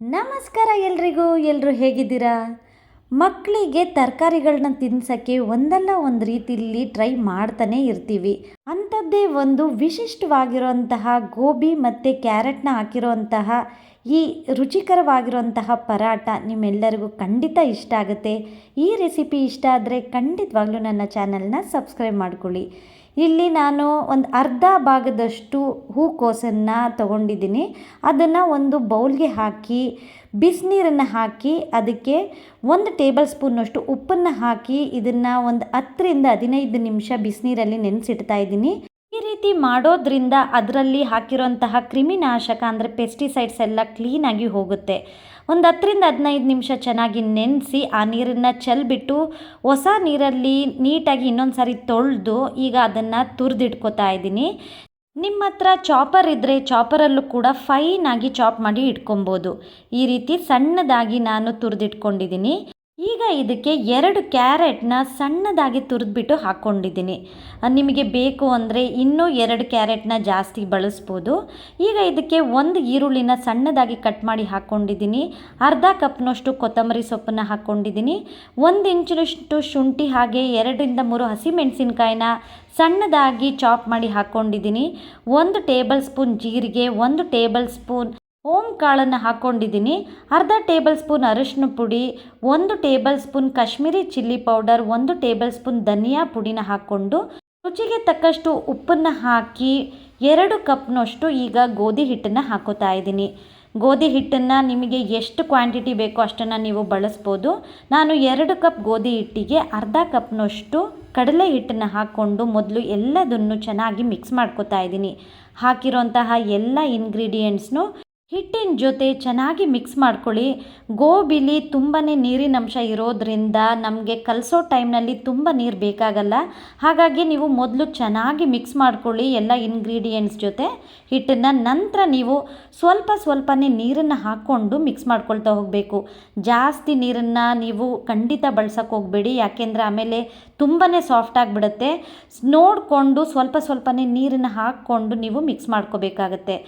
ನಮಸ್ಕಾರ ಎಲ್ರಿಗೂ ಎಲ್ಲರೂ ಹೇಗಿದ್ದೀರಾ? ಮಕ್ಕಳಿಗೆ ತರಕಾರಿಗಳನ್ನ ತಿನ್ಸೋಕ್ಕೆ ಒಂದಲ್ಲ ಒಂದು ರೀತಿಯಲ್ಲಿ ಟ್ರೈ ಮಾಡ್ತಾನೆ ಇರ್ತೀವಿ. ಅಂಥದ್ದೇ ಒಂದು ವಿಶಿಷ್ಟವಾಗಿರುವಂತಹ ಗೋಬಿ ಮತ್ತು ಕ್ಯಾರೆಟ್ನ ಹಾಕಿರುವಂತಹ ಈ ರುಚಿಕರವಾಗಿರುವಂತಹ ಪರಾಟ ನಿಮ್ಮೆಲ್ಲರಿಗೂ ಖಂಡಿತ ಇಷ್ಟ ಆಗುತ್ತೆ. ಈ ರೆಸಿಪಿ ಇಷ್ಟ ಆದರೆ ಖಂಡಿತವಾಗ್ಲೂ ನನ್ನ ಚಾನಲ್ನ ಸಬ್ಸ್ಕ್ರೈಬ್ ಮಾಡ್ಕೊಳ್ಳಿ. ಇಲ್ಲಿ ನಾನು ಒಂದು ಅರ್ಧ ಭಾಗದಷ್ಟು ಹೂಕೋಸನ್ನು ತಗೊಂಡಿದ್ದೀನಿ. ಅದನ್ನು ಒಂದು ಬೌಲ್ಗೆ ಹಾಕಿ, ಬಿಸಿನೀರನ್ನು ಹಾಕಿ, ಅದಕ್ಕೆ ಒಂದು ಟೇಬಲ್ ಸ್ಪೂನಷ್ಟು ಉಪ್ಪನ್ನು ಹಾಕಿ, ಇದನ್ನು ಒಂದು ಹತ್ತರಿಂದ ಹದಿನೈದು ನಿಮಿಷ ಬಿಸಿನೀರಲ್ಲಿ ನೆನೆಸಿಡ್ತಾ ಇದ್ದೀನಿ. ರೀತಿ ಮಾಡೋದ್ರಿಂದ ಅದರಲ್ಲಿ ಹಾಕಿರೋಂತಹ ಕ್ರಿಮಿನಾಶಕ ಅಂದರೆ ಪೆಸ್ಟಿಸೈಡ್ಸ್ ಎಲ್ಲ ಕ್ಲೀನಾಗಿ ಹೋಗುತ್ತೆ. ಒಂದು ಹತ್ತರಿಂದ ಹದಿನೈದು ನಿಮಿಷ ಚೆನ್ನಾಗಿ ನೆನೆಸಿ ಆ ನೀರನ್ನು ಚೆಲ್ಬಿಟ್ಟು ಹೊಸ ನೀರಲ್ಲಿ ನೀಟಾಗಿ ಇನ್ನೊಂದು ಸಾರಿ ತೊಳೆದು ಈಗ ಅದನ್ನು ತುರಿದಿಟ್ಕೋತಾ ಇದ್ದೀನಿ. ನಿಮ್ಮ ಹತ್ರ ಚಾಪರ್ ಇದ್ದರೆ ಚಾಪರಲ್ಲೂ ಕೂಡ ಫೈನಾಗಿ ಚಾಪ್ ಮಾಡಿ ಇಟ್ಕೊಬೋದು. ಈ ರೀತಿ ಸಣ್ಣದಾಗಿ ನಾನು ತುರಿದಿಟ್ಕೊಂಡಿದ್ದೀನಿ. ಈಗ ಇದಕ್ಕೆ ಎರಡು ಕ್ಯಾರೆಟ್ನ ಸಣ್ಣದಾಗಿ ತುರಿದ್ಬಿಟ್ಟು ಹಾಕ್ಕೊಂಡಿದ್ದೀನಿ ನಿಮಗೆ ಬೇಕು ಅಂದರೆ ಇನ್ನೂ ಎರಡು ಕ್ಯಾರೆಟ್ನ ಜಾಸ್ತಿ ಬಳಸ್ಬೋದು. ಈಗ ಇದಕ್ಕೆ ಒಂದು ಈರುಳ್ಳಿನ ಸಣ್ಣದಾಗಿ ಕಟ್ ಮಾಡಿ ಹಾಕ್ಕೊಂಡಿದ್ದೀನಿ ಅರ್ಧ ಕಪ್ನಷ್ಟು ಕೊತ್ತಂಬರಿ ಸೊಪ್ಪನ್ನು ಹಾಕ್ಕೊಂಡಿದ್ದೀನಿ ಒಂದು ಇಂಚಿನಷ್ಟು ಶುಂಠಿ ಹಾಗೆ ಎರಡರಿಂದ ಮೂರು ಹಸಿಮೆಣಸಿನ್ಕಾಯಿನ ಸಣ್ಣದಾಗಿ ಚಾಪ್ ಮಾಡಿ ಹಾಕ್ಕೊಂಡಿದ್ದೀನಿ ಒಂದು ಟೇಬಲ್ ಸ್ಪೂನ್ ಜೀರಿಗೆ, ಒಂದು ಟೇಬಲ್ ಸ್ಪೂನ್ ಓಂ ಕಾಳನ್ನು ಹಾಕ್ಕೊಂಡಿದ್ದೀನಿ. ಅರ್ಧ ಟೇಬಲ್ ಸ್ಪೂನ್ ಅರಿಶಿನ ಪುಡಿ, ಒಂದು table spoon Kashmiri chilli powder, ಒಂದು ಟೇಬಲ್ ಸ್ಪೂನ್ ಧನಿಯಾ ಪುಡಿನ ಹಾಕ್ಕೊಂಡು ರುಚಿಗೆ ತಕ್ಕಷ್ಟು ಉಪ್ಪನ್ನು ಹಾಕಿ ಎರಡು ಕಪ್ನಷ್ಟು ಈಗ ಗೋಧಿ ಹಿಟ್ಟನ್ನು ಹಾಕೋತಾ ಇದ್ದೀನಿ. ಗೋಧಿ ಹಿಟ್ಟನ್ನು ನಿಮಗೆ ಎಷ್ಟು ಕ್ವಾಂಟಿಟಿ ಬೇಕೋ ಅಷ್ಟನ್ನು ನೀವು ಬಳಸ್ಬೋದು. ನಾನು ಎರಡು ಕಪ್ ಗೋಧಿ ಹಿಟ್ಟಿಗೆ ಅರ್ಧ ಕಪ್ನಷ್ಟು ಕಡಲೆ ಹಿಟ್ಟನ್ನು ಹಾಕ್ಕೊಂಡು ಮೊದಲು ಎಲ್ಲದನ್ನು ಚೆನ್ನಾಗಿ ಮಿಕ್ಸ್ ಮಾಡ್ಕೋತಾ ಇದ್ದೀನಿ. ಹಾಕಿರೋಂತಹ ಎಲ್ಲ ಇಂಗ್ರೀಡಿಯೆಂಟ್ಸ್ನು ಹಿಟ್ಟಿನ ಜೊತೆ ಚೆನ್ನಾಗಿ ಮಿಕ್ಸ್ ಮಾಡ್ಕೊಳ್ಳಿ. ಗೋಬಿಲಿ ತುಂಬಾ ನೀರಿನ ಅಂಶ ಇರೋದ್ರಿಂದ ನಮಗೆ ಕಲಸೋ ಟೈಮ್ನಲ್ಲಿ ತುಂಬ ನೀರು ಬೇಕಾಗಲ್ಲ. ಹಾಗಾಗಿ ನೀವು ಮೊದಲು ಚೆನ್ನಾಗಿ ಮಿಕ್ಸ್ ಮಾಡ್ಕೊಳ್ಳಿ ಎಲ್ಲ ಇಂಗ್ರೀಡಿಯೆಂಟ್ಸ್ ಜೊತೆ. ಹಿಟ್ಟನ್ನು ನಂತರ ನೀವು ಸ್ವಲ್ಪ ಸ್ವಲ್ಪನೇ ನೀರನ್ನು ಹಾಕ್ಕೊಂಡು ಮಿಕ್ಸ್ ಮಾಡ್ಕೊಳ್ತಾ ಹೋಗಬೇಕು. ಜಾಸ್ತಿ ನೀರನ್ನು ನೀವು ಖಂಡಿತ ಬಳಸೋಕೆ ಹೋಗಬೇಡಿ. ಯಾಕೆಂದರೆ ಆಮೇಲೆ ತುಂಬಾ ಸಾಫ್ಟ್ ಆಗಿಬಿಡುತ್ತೆ. ನೋಡಿಕೊಂಡು ಸ್ವಲ್ಪ ಸ್ವಲ್ಪನೇ ನೀರನ್ನು ಹಾಕ್ಕೊಂಡು ನೀವು ಮಿಕ್ಸ್ ಮಾಡ್ಕೋಬೇಕಾಗತ್ತೆ.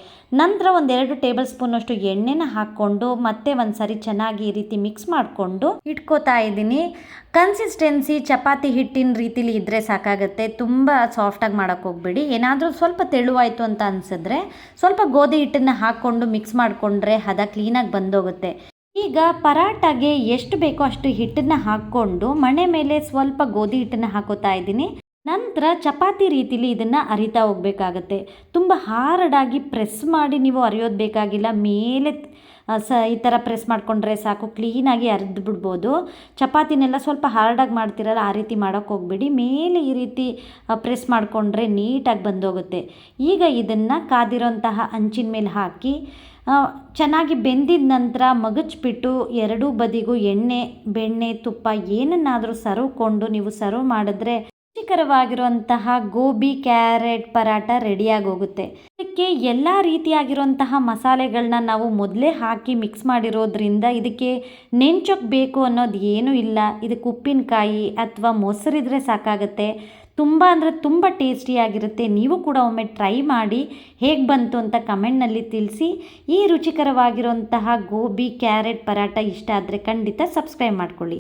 ನಂತರ ಒಂದೆರಡು ಟೇಬಲ್ ಸ್ಪೂನಷ್ಟು ಎಣ್ಣೆನ ಹಾಕ್ಕೊಂಡು ಮತ್ತೆ ಒಂದು ಸರಿ ಚೆನ್ನಾಗಿ ಈ ರೀತಿ ಮಿಕ್ಸ್ ಮಾಡಿಕೊಂಡು ಇಟ್ಕೋತಾ ಇದ್ದೀನಿ. ಕನ್ಸಿಸ್ಟೆನ್ಸಿ ಚಪಾತಿ ಹಿಟ್ಟಿನ ರೀತಿಲಿ ಇದ್ದರೆ ಸಾಕಾಗುತ್ತೆ. ತುಂಬ ಸಾಫ್ಟಾಗಿ ಮಾಡೋಕ್ಕೆ ಹೋಗ್ಬೇಡಿ. ಏನಾದರೂ ಸ್ವಲ್ಪ ತೆಳುವಾಯಿತು ಅಂತ ಅನಿಸಿದ್ರೆ ಸ್ವಲ್ಪ ಗೋಧಿ ಹಿಟ್ಟನ್ನು ಹಾಕ್ಕೊಂಡು ಮಿಕ್ಸ್ ಮಾಡಿಕೊಂಡ್ರೆ ಹದ ಕ್ಲೀನಾಗಿ ಬಂದೋಗುತ್ತೆ. ಈಗ ಪರಾಟಾಗೆ ಎಷ್ಟು ಬೇಕೋ ಅಷ್ಟು ಹಿಟ್ಟನ್ನು ಹಾಕ್ಕೊಂಡು ಮಣೆ ಮೇಲೆ ಸ್ವಲ್ಪ ಗೋಧಿ ಹಿಟ್ಟನ್ನು ಹಾಕೋತಾ ಇದ್ದೀನಿ. ನಂತರ ಚಪಾತಿ ರೀತಿಲಿ ಇದನ್ನು ಅರಿತಾ ಹೋಗಬೇಕಾಗತ್ತೆ. ತುಂಬ ಹಾರ್ಡಾಗಿ ಪ್ರೆಸ್ ಮಾಡಿ ನೀವು ಅರಿಯೋದು ಬೇಕಾಗಿಲ್ಲ. ಮೇಲೆ ಸ, ಈ ಥರ ಪ್ರೆಸ್ ಮಾಡಿಕೊಂಡ್ರೆ ಸಾಕು, ಕ್ಲೀನಾಗಿ ಅರ್ದು ಬಿಡ್ಬೋದು. ಚಪಾತಿನೆಲ್ಲ ಸ್ವಲ್ಪ ಹಾರ್ಡಾಗಿ ಮಾಡ್ತಿರಲ್ಲ, ಆ ರೀತಿ ಮಾಡೋಕ್ಕೆ ಹೋಗಬೇಡಿ. ಮೇಲೆ ಈ ರೀತಿ ಪ್ರೆಸ್ ಮಾಡಿಕೊಂಡ್ರೆ ನೀಟಾಗಿ ಬಂದೋಗುತ್ತೆ. ಈಗ ಇದನ್ನು ಕಾದಿರೋಂತಹ ಅಂಚಿನ ಮೇಲೆ ಹಾಕಿ ಚೆನ್ನಾಗಿ ಬೆಂದಿದ ನಂತರ ಮಗಚ್ಬಿಟ್ಟು ಎರಡೂ ಬದಿಗೂ ಎಣ್ಣೆ, ಬೆಣ್ಣೆ, ತುಪ್ಪ ಏನನ್ನಾದರೂ ಸರ್ವ್ಕೊಂಡು ನೀವು ಸರ್ವ್ ಮಾಡಿದ್ರೆ ರುಚಿಕರವಾಗಿರುವಂತಹ ಗೋಬಿ, ಕ್ಯಾರೆಟ್ ಪರಾಟ ರೆಡಿಯಾಗಿ ಹೋಗುತ್ತೆ ಇದಕ್ಕೆ ಎಲ್ಲ ರೀತಿಯಾಗಿರುವಂತಹ ಮಸಾಲೆಗಳನ್ನ ನಾವು ಮೊದಲೇ ಹಾಕಿ ಮಿಕ್ಸ್ ಮಾಡಿರೋದ್ರಿಂದ ಇದಕ್ಕೆ ನೆಂಚೋಕ್ಕೆ ಬೇಕು ಅನ್ನೋದು ಏನೂ ಇಲ್ಲ. ಇದಕ್ಕೆ ಉಪ್ಪಿನಕಾಯಿ ಅಥವಾ ಮೊಸರಿದ್ರೆ ಸಾಕಾಗುತ್ತೆ. ತುಂಬ ಅಂದರೆ ತುಂಬ ಟೇಸ್ಟಿಯಾಗಿರುತ್ತೆ ನೀವು ಕೂಡ ಒಮ್ಮೆ ಟ್ರೈ ಮಾಡಿ ಹೇಗೆ ಬಂತು ಅಂತ ಕಮೆಂಟ್ನಲ್ಲಿ ತಿಳಿಸಿ. ಈ ರುಚಿಕರವಾಗಿರುವಂತಹ ಗೋಬಿ, ಕ್ಯಾರೆಟ್ ಪರಾಟ ಇಷ್ಟ ಆದರೆ ಖಂಡಿತ ಸಬ್ಸ್ಕ್ರೈಬ್ ಮಾಡ್ಕೊಳ್ಳಿ.